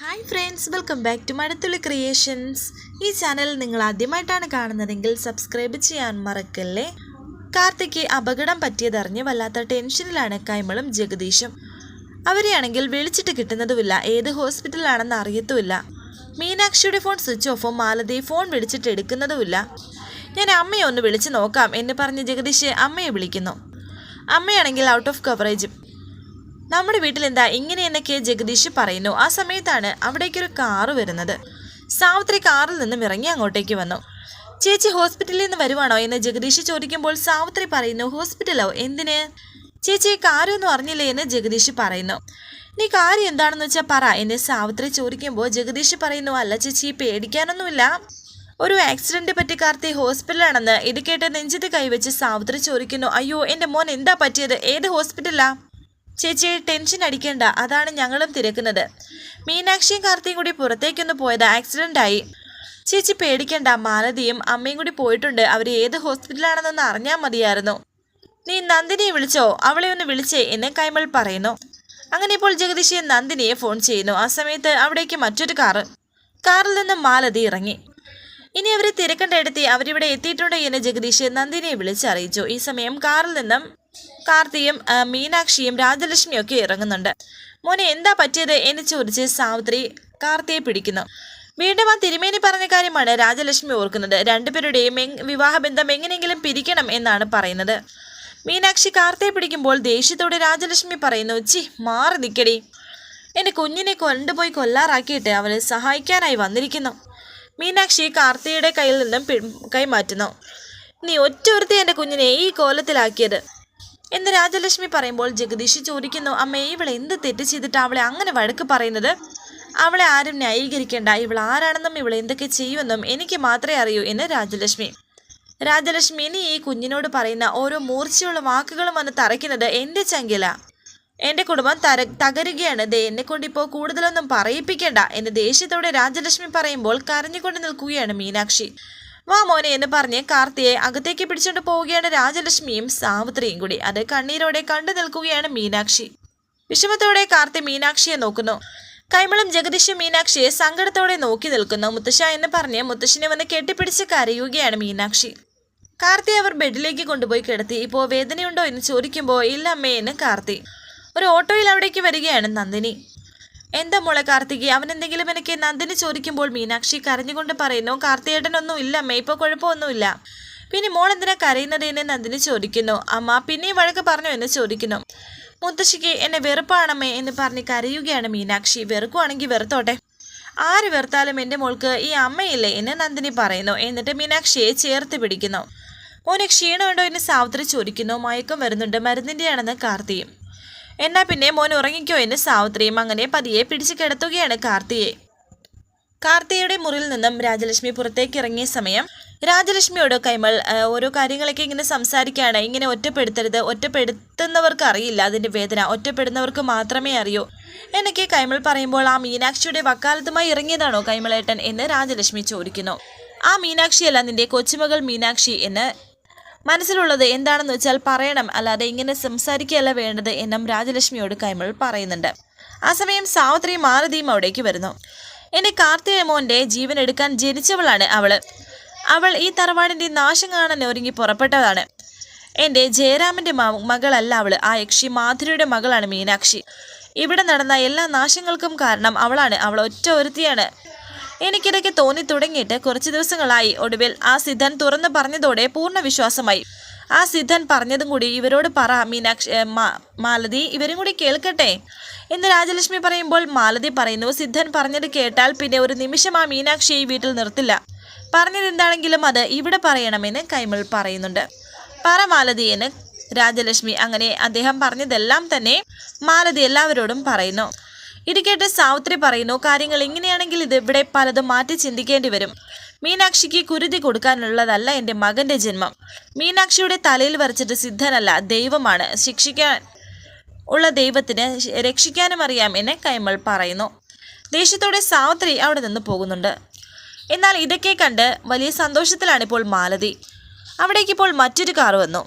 Hi friends welcome back to Mazhathulli creations. ഈ channel നിങ്ങൾ ആദ്യമായിട്ടാണ് കാണുന്നതെങ്കിൽ സബ്സ്ക്രൈബ് ചെയ്യാൻ മറക്കല്ലേ? കാർത്തിക്ക് അപകടം പറ്റിയതറിഞ്ഞ് വല്ലാത്ത ടെൻഷനിലാണ് കൈമളും ജഗദീഷും. അവരെയാണെങ്കിൽ വിളിച്ചിട്ട് കിട്ടുന്നതുമില്ല ഏത് ഹോസ്പിറ്റലാണെന്ന് അറിയത്തുമില്ല. മീനാക്ഷിയുടെ ഫോൺ സ്വിച്ച് ഓഫും മാലതി ഫോൺ വിളിച്ചിട്ട് എടുക്കുന്നതുമില്ല. ഞാൻ അമ്മയെ ഒന്ന് വിളിച്ച് നോക്കാം എന്ന് പറഞ്ഞ് ജഗദീഷ് അമ്മയെ വിളിക്കുന്നു. അമ്മയാണെങ്കിൽ ഔട്ട് ഓഫ് കവറേജും നമ്മുടെ വീട്ടിൽ എന്താ ഇങ്ങനെ എന്നൊക്കെ ജഗദീഷ് പറയുന്നു. ആ സമയത്താണ് അവിടേക്കൊരു കാറ് വരുന്നത്. സാവിത്രി കാറിൽ നിന്നും ഇറങ്ങി അങ്ങോട്ടേക്ക് വന്നു. ചേച്ചി ഹോസ്പിറ്റലിൽ നിന്ന് വരുവാണോ എന്ന് ജഗദീഷ് ചോദിക്കുമ്പോൾ സാവിത്രി പറയുന്നു ഹോസ്പിറ്റലോ? എന്തിന്? ചേച്ചി കാര്യമൊന്നും അറിഞ്ഞില്ലേ? എന്ന് ജഗദീഷ് പറയുന്നു. നീ കാര്യം എന്താണെന്ന് വെച്ചാൽ പറ എന്നെ സാവിത്രി ചോദിക്കുമ്പോൾ ജഗദീഷ് പറയുന്നു അല്ല ചേച്ചി പേടിക്കാനൊന്നുമില്ല. ഒരു ആക്സിഡന്റ് പറ്റി കാർത്തി ഹോസ്പിറ്റലാണെന്ന് ഇത് കേട്ട് നെഞ്ചത്ത് കൈവച്ച് സാവിത്രി ചോദിക്കുന്നു അയ്യോ എന്റെ മോൻ എന്താ പറ്റിയത്? ഏത് ഹോസ്പിറ്റലാ? ചേച്ചി ടെൻഷൻ അടിക്കേണ്ട. അതാണ് ഞങ്ങളും തിരക്കുന്നത്. മീനാക്ഷിയും കാർത്തിയും കൂടി പുറത്തേക്കൊന്ന് പോയത്. ആക്സിഡന്റ് ആയി. ചേച്ചി പേടിക്കണ്ട. മാലതിയും അമ്മയും കൂടി പോയിട്ടുണ്ട്. അവർ ഏത് ഹോസ്പിറ്റലാണെന്നൊന്ന് അറിഞ്ഞാൽ മതിയായിരുന്നു. നീ നന്ദിനിയെ വിളിച്ചോ? അവളെ ഒന്ന് വിളിച്ചേ എന്ന് കൈമൾ പറയുന്നു. അങ്ങനെ ഇപ്പോൾ ജഗദീഷിയെ നന്ദിനിയെ ഫോൺ ചെയ്യുന്നു. ആ സമയത്ത് അവിടേക്ക് മറ്റൊരു കാറ് കാറിൽ നിന്നും മാലതി ഇറങ്ങി. ഇനി അവരെ തിരക്കണ്ടെടുത്തി അവരിവിടെ എത്തിയിട്ടുണ്ട് എന്ന് ജഗദീഷ് നന്ദിനിയെ വിളിച്ചറിയിച്ചു. ഈ സമയം കാറിൽ നിന്നും കാർത്തിയും മീനാക്ഷിയും രാജലക്ഷ്മിയും ഒക്കെ ഇറങ്ങുന്നുണ്ട്. മോനെ എന്താ പറ്റിയത്? എന്ന് ചോദിച്ച് സാവിത്രി കാർത്തിയെ പിടിക്കുന്നു. വീണ്ടും ആ തിരുമേനി പറഞ്ഞ കാര്യമാണ് രാജലക്ഷ്മി ഓർക്കുന്നത്. രണ്ടുപേരുടെയും വിവാഹബന്ധം എങ്ങനെയെങ്കിലും പിരിക്കണം എന്നാണ് പറയുന്നത്. മീനാക്ഷി കാർത്തിയെ പിടിക്കുമ്പോൾ ദേഷ്യത്തോടെ രാജലക്ഷ്മി പറയുന്നു ചി മാറി നിൽക്കടി എന്റെ കുഞ്ഞിനെ കൊണ്ടുപോയി കൊല്ലാറാക്കിയിട്ട് അവനെ സഹായിക്കാനായി വന്നിരിക്കുന്നു. മീനാക്ഷി കാർത്തിയുടെ കയ്യിൽ നിന്നും കൈമാറ്റുന്നു. നീ ഒറ്റ ഒരുത്തി എന്റെ കുഞ്ഞിനെ ഈ കോലത്തിലാക്കിയത്. എന്ന് രാജലക്ഷ്മി പറയുമ്പോൾ ജഗദീഷ് ചോദിക്കുന്നു അമ്മേ ഇവൾ എന്ത് തെറ്റ് ചെയ്തിട്ട് അവളെ അങ്ങനെ വഴക്ക് പറയുന്നത്? അവളെ ആരും ന്യായീകരിക്കേണ്ട. ഇവൾ ആരാണെന്നും ഇവൾ എന്തൊക്കെ ചെയ്യുമെന്നും എനിക്ക് മാത്രമേ അറിയൂ എന്ന് രാജലക്ഷ്മി. രാജലക്ഷ്മി ഇനി ഈ കുഞ്ഞിനോട് പറയുന്ന ഓരോ മൂർച്ചയുള്ള വാക്കുകളും വന്ന് തറയ്ക്കുന്നത് എന്റെ ചങ്കില. എന്റെ കുടുംബം തര തകരുകയാണ്. ദേ എന്നെ കൊണ്ടിപ്പോ കൂടുതലൊന്നും പറയിപ്പിക്കേണ്ട എന്ന് ദേഷ്യത്തോടെ രാജലക്ഷ്മി പറയുമ്പോൾ കരഞ്ഞുകൊണ്ട് നിൽക്കുകയാണ് മീനാക്ഷി. വാ മോനെ എന്ന് പറഞ്ഞ് കാർത്തിയെ അകത്തേക്ക് പിടിച്ചുകൊണ്ട് പോവുകയാണ് രാജലക്ഷ്മിയും സാവിത്രിയും കൂടി. അത് കണ്ണീരോടെ കണ്ടു നിൽക്കുകയാണ് മീനാക്ഷി. വിഷമത്തോടെ കാർത്തി മീനാക്ഷിയെ നോക്കുന്നു. കൈമളും ജഗദീഷും മീനാക്ഷിയെ സങ്കടത്തോടെ നോക്കി നിൽക്കുന്നു. മുത്തശ്ശ എന്ന് പറഞ്ഞ് മുത്തശ്ശിനെ വന്ന് കെട്ടിപ്പിടിച്ച് കരയുകയാണ് മീനാക്ഷി. കാർത്തി അവർ ബെഡിലേക്ക് കൊണ്ടുപോയി കിടത്തി. ഇപ്പോൾ വേദനയുണ്ടോ? എന്ന് ചോദിക്കുമ്പോൾ ഇല്ല അമ്മേ എന്ന് കാർത്തി. ഒരു ഓട്ടോയിൽ അവിടേക്ക് വരികയാണ് നന്ദിനി. എന്താ മോളെ കാർത്തികി? അവൻ എന്തെങ്കിലും എനിക്ക് നന്ദിനി ചോദിക്കുമ്പോൾ മീനാക്ഷി കരഞ്ഞുകൊണ്ട് പറയുന്നു കാർത്തികേട്ടനൊന്നും ഇല്ല അമ്മ ഇപ്പോൾ കുഴപ്പമൊന്നുമില്ല. പിന്നെ മോൾ എന്തിനാ കരയുന്നത് എന്നെ നന്ദിനി ചോദിക്കുന്നു. അമ്മ പിന്നെയും വഴക്ക് പറഞ്ഞു എന്ന് ചോദിക്കുന്നു. മുത്തശ്ശിക്ക് എന്നെ വെറുപ്പാണമ്മേ എന്ന് പറഞ്ഞ് കരയുകയാണ് മീനാക്ഷി. വെറുക്കുവാണെങ്കിൽ വെറുത്തോട്ടെ. ആര് വെറുത്താലും എന്റെ മോൾക്ക് ഈ അമ്മയില്ലേ എന്ന് നന്ദിനി പറയുന്നു. എന്നിട്ട് മീനാക്ഷിയെ ചേർത്ത് പിടിക്കുന്നു. മോനെ ക്ഷീണമുണ്ടോ? എന്ന് സാവിത്രി ചോദിക്കുന്നു. മയക്കം വരുന്നുണ്ട്. മരുന്നിന്റെയാണെന്ന് കാർത്തിയും എന്നാ പിന്നെ മോൻ ഉറങ്ങിക്കോ എന്ന് സാവിത്രിയും അങ്ങനെ പതിയെ പിടിച്ചു കിടത്തുകയാണ് കാർത്തിയെ. കാർത്തിയുടെ മുറിയിൽ നിന്നും രാജലക്ഷ്മി പുറത്തേക്ക് ഇറങ്ങിയ സമയം രാജലക്ഷ്മിയോട് കൈമൾ ഓരോ കാര്യങ്ങളൊക്കെ ഇങ്ങനെ സംസാരിക്കുകയാണ് ഇങ്ങനെ ഒറ്റപ്പെടുത്തരുത്. ഒറ്റപ്പെടുത്തുന്നവർക്ക് അറിയില്ല. അതിന്റെ വേദന ഒറ്റപ്പെടുന്നവർക്ക് മാത്രമേ അറിയൂ. എന്നൊക്കെ കൈമൾ പറയുമ്പോൾ ആ മീനാക്ഷിയുടെ വക്കാലത്തുമായി ഇറങ്ങിയതാണോ കൈമളേട്ടൻ എന്ന് രാജലക്ഷ്മി ചോദിക്കുന്നു. ആ മീനാക്ഷിയല്ല നിന്റെ കൊച്ചുമകൾ മീനാക്ഷി എന്ന് മനസ്സിലുള്ളത് എന്താണെന്ന് വെച്ചാൽ പറയണം അല്ലാതെ ഇങ്ങനെ സംസാരിക്കുകയല്ല വേണ്ടത് എന്നും രാജലക്ഷ്മിയോട് കൈമൾ പറയുന്നുണ്ട്. ആ സമയം സാവിത്രി മാലതിയും അവിടേക്ക് വരുന്നു. എന്റെ കാർത്തിക മോന്റെ ജീവൻ എടുക്കാൻ ജനിച്ചവളാണ് അവൾ. അവൾ ഈ തറവാടിന്റെ നാശം കാണാൻ ഒരുങ്ങി പുറപ്പെട്ടതാണ് എന്റെ ജയരാമന്റെ മകളല്ല അവൾ. ആ യക്ഷി മാധുരിയുടെ മകളാണ് മീനാക്ഷി. ഇവിടെ നടന്ന എല്ലാ നാശങ്ങൾക്കും കാരണം അവളാണ്. അവൾ ഒറ്റ ഒരുത്തിയാണ്. എനിക്കിടയ്ക്ക് തോന്നി തുടങ്ങിയിട്ട് കുറച്ച് ദിവസങ്ങളായി ഒടുവിൽ ആ സിദ്ധൻ തുറന്നു പറഞ്ഞതോടെ പൂർണ വിശ്വാസമായി. ആ സിദ്ധൻ പറഞ്ഞതും കൂടി ഇവരോട് പറ മീനാക്ഷി മാലതി ഇവരും കൂടി കേൾക്കട്ടെ. എന്ന് രാജലക്ഷ്മി പറയുമ്പോൾ മാലതി പറയുന്നു സിദ്ധൻ പറഞ്ഞത് കേട്ടാൽ പിന്നെ ഒരു നിമിഷം ആ മീനാക്ഷിയെ വീട്ടിൽ നിർത്തില്ല. പറഞ്ഞത് എന്താണെങ്കിലും അത് ഇവിടെ പറയണമെന്ന് കൈമൾ പറയുന്നുണ്ട്. പറ മാലതി എന്ന് രാജലക്ഷ്മി അങ്ങനെ അദ്ദേഹം പറഞ്ഞതെല്ലാം തന്നെ മാലതി എല്ലാവരോടും പറയുന്നു. ഇത് കേട്ട് സാവിത്രി പറയുന്നു കാര്യങ്ങൾ ഇങ്ങനെയാണെങ്കിൽ ഇത് ഇവിടെ പലതും മാറ്റി ചിന്തിക്കേണ്ടി വരും. മീനാക്ഷിക്ക് കുരുതി കൊടുക്കാനുള്ളതല്ല എന്റെ മകന്റെ ജന്മം. മീനാക്ഷിയുടെ തലയിൽ വരച്ചിട്ട് സിദ്ധനല്ല ദൈവമാണ്. ശിക്ഷിക്കാൻ ഉള്ള ദൈവത്തിന് രക്ഷിക്കാനും അറിയാം എന്ന് കൈമൾ പറയുന്നു. ദേഷ്യത്തോടെ സാവിത്രി അവിടെ നിന്ന് പോകുന്നുണ്ട്. എന്നാൽ ഇതൊക്കെ കണ്ട് വലിയ സന്തോഷത്തിലാണ് ഇപ്പോൾ മാലതി. അവിടേക്ക് ഇപ്പോൾ മറ്റൊരു കാർ വന്നു.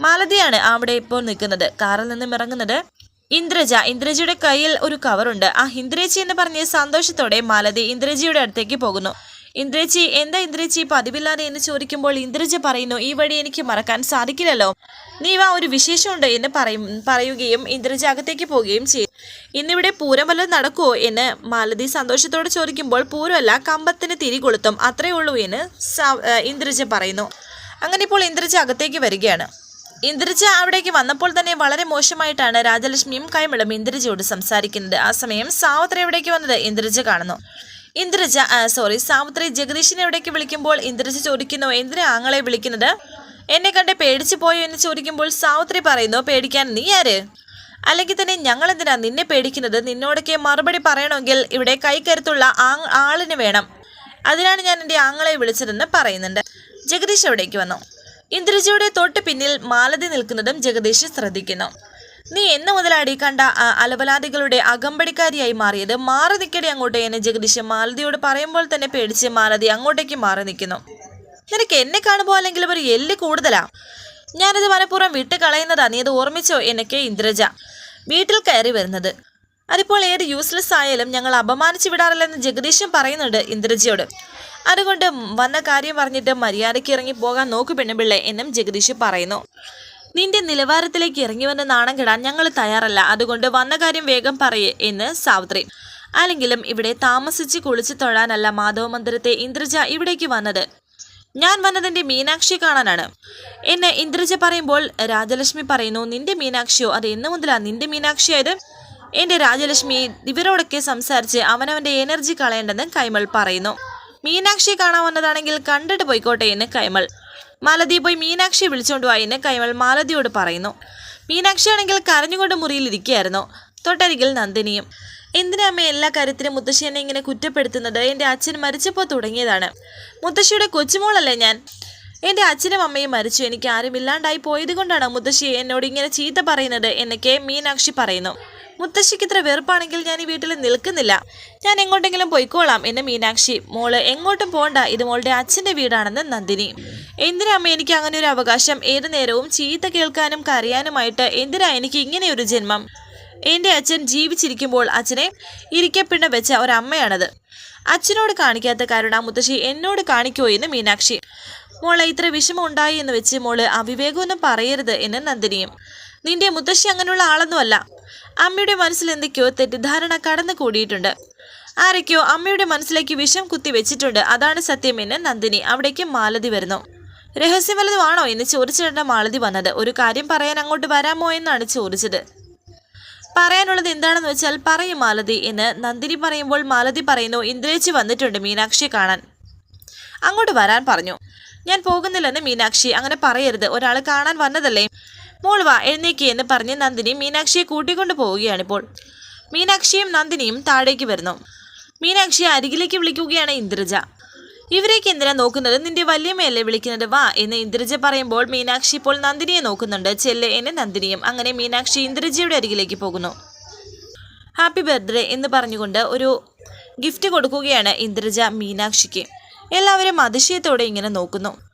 മാലതിയാണ് അവിടെ ഇപ്പോൾ നിൽക്കുന്നത്. കാറിൽ നിന്നും ഇറങ്ങുന്നത് ഇന്ദ്രജ. ഇന്ദ്രജിയുടെ കയ്യിൽ ഒരു കവറുണ്ട് ആ ഇന്ദ്രജി എന്ന് പറഞ്ഞ് സന്തോഷത്തോടെ മാലതി ഇന്ദ്രജിയുടെ അടുത്തേക്ക് പോകുന്നു. ഇന്ദ്രജി എന്താ ഇന്ദ്രജി പതിവില്ലാതെ എന്ന് ചോദിക്കുമ്പോൾ ഇന്ദ്രജ പറയുന്നു ഈ വഴി എനിക്ക് മറക്കാൻ സാധിക്കില്ലല്ലോ. നീ ഒരു വിശേഷമുണ്ട് എന്ന് പറയും പറയുകയും ഇന്ദ്രജ അകത്തേക്ക് പോവുകയും ചെയ്യും. ഇന്നിവിടെ പൂരം വല്ലതും നടക്കുമോ എന്ന് മാലതി സന്തോഷത്തോടെ ചോദിക്കുമ്പോൾ പൂരമല്ല കമ്പത്തിന് തിരി കൊളുത്തും. അത്രയേ ഉള്ളൂ എന്ന് ഇന്ദ്രജ പറയുന്നു. അങ്ങനെ ഇപ്പോൾ ഇന്ദ്രജ അകത്തേക്ക് വരികയാണ്. ഇന്ദ്രജ അവിടേക്ക് വന്നപ്പോൾ തന്നെ വളരെ മോശമായിട്ടാണ് രാജലക്ഷ്മിയും കൈമളും ഇന്ദ്രജയോട് സംസാരിക്കുന്നത്. ആ സമയം സാവത്ര എവിടേക്ക് വന്നത്? ഇന്ദ്രജ കാണുന്നു. ഇന്ദ്രജ സോറി സാവത്രി ജഗദീഷിനെ എവിടേക്ക് വിളിക്കുമ്പോൾ ഇന്ദ്രജ ചോദിക്കുന്നു എന്തിനാ ആങ്ങളെ വിളിക്കുന്നത്? എന്നെ കണ്ട് പേടിച്ചു പോയോ എന്ന് ചോദിക്കുമ്പോൾ സാവത്രി പറയുന്നു പേടിക്കാൻ നീ ആര്? അല്ലെങ്കിൽ തന്നെ ഞങ്ങൾ എന്തിനാ നിന്നെ പേടിക്കുന്നത്? നിന്നോടൊക്കെ മറുപടി പറയണമെങ്കിൽ ഇവിടെ കൈക്കരുത്തുള്ള ആളിന് വേണം. അതിനാണ് ഞാൻ എന്റെ ആങ്ങളെ വിളിച്ചതെന്ന് പറയുന്നുണ്ട്. ജഗദീഷ് എവിടേക്ക് വന്നു? ഇന്ദ്രജിയുടെ തൊട്ട് പിന്നിൽ മാലതി നിൽക്കുന്നതും ജഗദീഷ് ശ്രദ്ധിക്കുന്നു. നീ എന്ന് മുതലാടി കണ്ട ആ അലവലാദികളുടെ അകമ്പടിക്കാരിയായി മാറിയത് മാറി നിൽക്കടി അങ്ങോട്ടേ എന്ന് ജഗദീഷ് മാലതിയോട് പറയുമ്പോൾ തന്നെ പേടിച്ച് മാലതി അങ്ങോട്ടേക്ക് മാറി നിൽക്കുന്നു. നിനക്ക് എന്നെ കാണുമ്പോൾ അല്ലെങ്കിൽ ഒരു എല്ല് കൂടുതലാ. ഞാനത് മനഃപൂർവം വിട്ട് കളയുന്നതാ. നീ അത് ഓർമ്മിച്ചോ? എന്നൊക്കെ ഇന്ദ്രജ വീട്ടിൽ കയറി വരുന്നത്. അതിപ്പോൾ ഏത് യൂസ്ലെസ് ആയാലും ഞങ്ങൾ അപമാനിച്ചു വിടാറില്ലെന്ന് ജഗദീഷും പറയുന്നുണ്ട് ഇന്ദ്രജിയോട്. അതുകൊണ്ട് വന്ന കാര്യം പറഞ്ഞിട്ട് മര്യാദയ്ക്ക് ഇറങ്ങി പോകാൻ നോക്കു പെണ്ണുപിള്ളേ എന്നും ജഗദീഷ് പറയുന്നു. നിന്റെ നിലവാരത്തിലേക്ക് ഇറങ്ങി വന്ന നാണം കിടാൻ ഞങ്ങൾ തയ്യാറല്ല. അതുകൊണ്ട് വന്ന കാര്യം വേഗം പറയേ എന്ന് സാവിത്രി. അല്ലെങ്കിലും ഇവിടെ താമസിച്ച് കുളിച്ച് തൊഴാനല്ല മാധവ മന്ദിരത്തെ ഇന്ദ്രജ ഇവിടേക്ക് വന്നത്. ഞാൻ വന്നതിന്റെ മീനാക്ഷിയെ കാണാനാണ്. എന്നെ ഇന്ദ്രജ പറയുമ്പോൾ രാജലക്ഷ്മി പറയുന്നു നിന്റെ മീനാക്ഷിയോ? അത് എന്ന് മുതലാ നിന്റെ മീനാക്ഷിയായത്? എന്റെ രാജലക്ഷ്മി ഇവരോടൊക്കെ സംസാരിച്ച് അവനവന്റെ എനർജി കളയേണ്ടെന്ന് കൈമൾ പറയുന്നു. മീനാക്ഷി കാണാൻ വന്നതാണെങ്കിൽ കണ്ടിട്ട് പോയിക്കോട്ടെ എന്ന് കൈമൾ. മാലതി പോയി മീനാക്ഷി വിളിച്ചുകൊണ്ട് എന്ന് കൈമൾ മാലതിയോട് പറയുന്നു. മീനാക്ഷി ആണെങ്കിൽ കരഞ്ഞുകൊണ്ട് മുറിയിൽ ഇരിക്കുകയായിരുന്നു. തൊട്ടരികിൽ നന്ദിനിയും. എന്തിനാ അമ്മ എല്ലാ കാര്യത്തിനും മുത്തശ്ശി എന്നെ ഇങ്ങനെ കുറ്റപ്പെടുത്തുന്നത്? എന്റെ അച്ഛൻ മരിച്ചപ്പോൾ തുടങ്ങിയതാണ്. മുത്തശ്ശിയുടെ കൊച്ചുമോളല്ലേ ഞാൻ? എന്റെ അച്ഛനും അമ്മയും മരിച്ചു. എനിക്ക് ആരും ഇല്ലാണ്ടായി പോയത് കൊണ്ടാണ് മുത്തശ്ശി എന്നോട് ഇങ്ങനെ ചീത്ത പറയുന്നത് എന്നൊക്കെ മീനാക്ഷി പറയുന്നു. മുത്തശ്ശിക്ക് ഇത്ര വെറുപ്പാണെങ്കിൽ ഞാൻ ഈ വീട്ടിൽ നിൽക്കുന്നില്ല. ഞാൻ എങ്ങോട്ടെങ്കിലും പോയിക്കോളാം എന്നെ മീനാക്ഷി. മോൾ എങ്ങോട്ടും പോണ്ട. ഇത് മോളുടെ അച്ഛന്റെ വീടാണെന്ന് നന്ദിനി. എന്തിനാ അമ്മ എനിക്ക് അങ്ങനെ ഒരു അവകാശം? ഏതു നേരവും ചീത്ത കേൾക്കാനും കരയാനുമായിട്ട് എന്തിനാ എനിക്ക് ഇങ്ങനെ ഒരു ജന്മം? എന്റെ അച്ഛൻ ജീവിച്ചിരിക്കുമ്പോൾ അച്ഛനെ ഇരിക്കപ്പിണ്ണ വെച്ച ഒരമ്മയാണത്. അച്ഛനോട് കാണിക്കാത്ത കരുണ മുത്തശ്ശി എന്നോട് കാണിക്കോ എന്ന് മീനാക്ഷി. മോളെ ഇത്ര വിഷമം ഉണ്ടായി എന്ന് വെച്ച് മോൾ അവിവേകമൊന്നും പറയരുത് എന്ന് നന്ദിനിയും. നിന്റെ മുത്തശ്ശി അങ്ങനെയുള്ള ആളൊന്നുമല്ല അമ്മയുടെ മനസ്സിൽ എന്തൊക്കെയോ തെറ്റിദ്ധാരണ കടന്നു കൂടിയിട്ടുണ്ട്. ആരൊക്കെയോ അമ്മയുടെ മനസ്സിലേക്ക് വിഷം കുത്തി വെച്ചിട്ടുണ്ട്. അതാണ് സത്യം എന്ന് നന്ദിനി അവിടേക്ക് മാലതി വരുന്നു. രഹസ്യം വല്ലതുമാണോ എന്ന് ചോദിച്ചിട്ടാണ് മാലതി വന്നത്. ഒരു കാര്യം പറയാൻ അങ്ങോട്ട് വരാമോ എന്നാണ് ചോദിച്ചത്. പറയാനുള്ളത് എന്താണെന്ന് വെച്ചാൽ പറയും മാലതി എന്ന് നന്ദിനി പറയുമ്പോൾ മാലതി പറയുന്നു ഇന്ദ്രേച്ചി വന്നിട്ടുണ്ട് മീനാക്ഷിയെ കാണാൻ. അങ്ങോട്ട് വരാൻ പറഞ്ഞു. ഞാൻ പോകുന്നില്ലെന്ന് മീനാക്ഷി അങ്ങനെ പറയരുത്. ഒരാൾ കാണാൻ വന്നതല്ലേ? മോൾ വാ എന്ന് പറഞ്ഞ് നന്ദിനി മീനാക്ഷിയെ കൂട്ടിക്കൊണ്ടു പോവുകയാണിപ്പോൾ മീനാക്ഷിയും നന്ദിനിയും താഴേക്ക് വരുന്നു. മീനാക്ഷിയെ അരികിലേക്ക് വിളിക്കുകയാണ് ഇന്ദ്രജ. ഇവരേക്ക് എന്തിനാ നോക്കുന്നത്? നിന്റെ വല്യമ്മയല്ലേ വിളിക്കുന്നത്? വാ എന്ന് ഇന്ദ്രജ പറയുമ്പോൾ മീനാക്ഷി ഇപ്പോൾ നന്ദിനിയെ നോക്കുന്നുണ്ട്. ചെല്ലെ എന്നെ നന്ദിനിയും. അങ്ങനെ മീനാക്ഷി ഇന്ദ്രജയുടെ അരികിലേക്ക് പോകുന്നു. ഹാപ്പി ബർത്ത്ഡേ എന്ന് പറഞ്ഞുകൊണ്ട് ഒരു ഗിഫ്റ്റ് കൊടുക്കുകയാണ് ഇന്ദ്രജ മീനാക്ഷിക്ക്. എല്ലാവരും അതിശയത്തോടെ ഇങ്ങനെ നോക്കുന്നു.